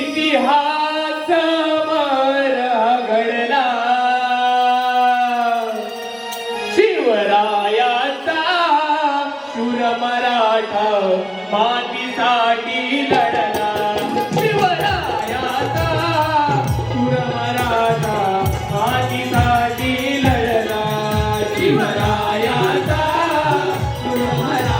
इतिहास घडला शिवरायाचा शूर मराठा मातीसाठी लढला शिवरायाचा शूर मराठा मातीसाठी लढला शिवरायाचा शूर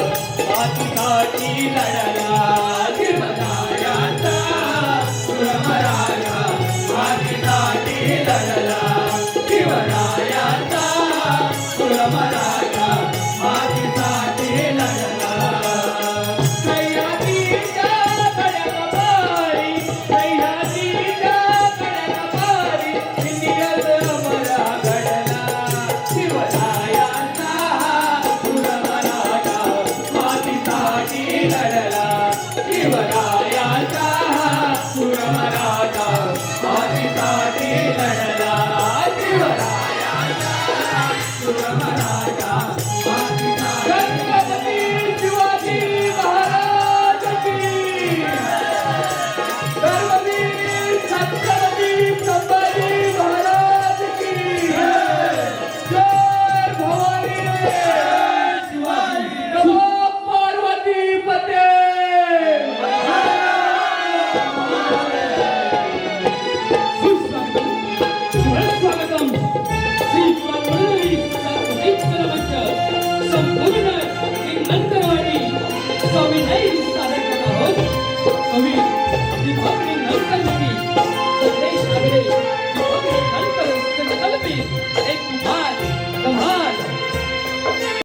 la la la. Rama